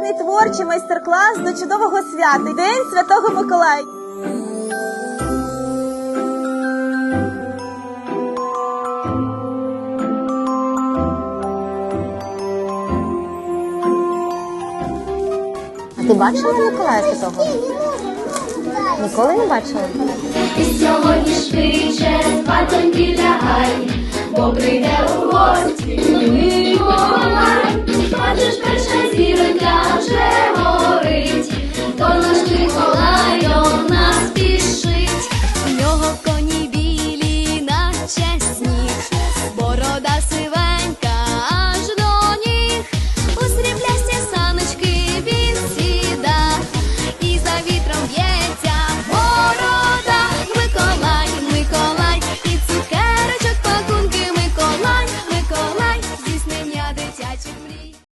творчий майстер-клас до чудового свята День Святого Миколая. А ти бачила Миколая Святого? Ніколи не бачила? todas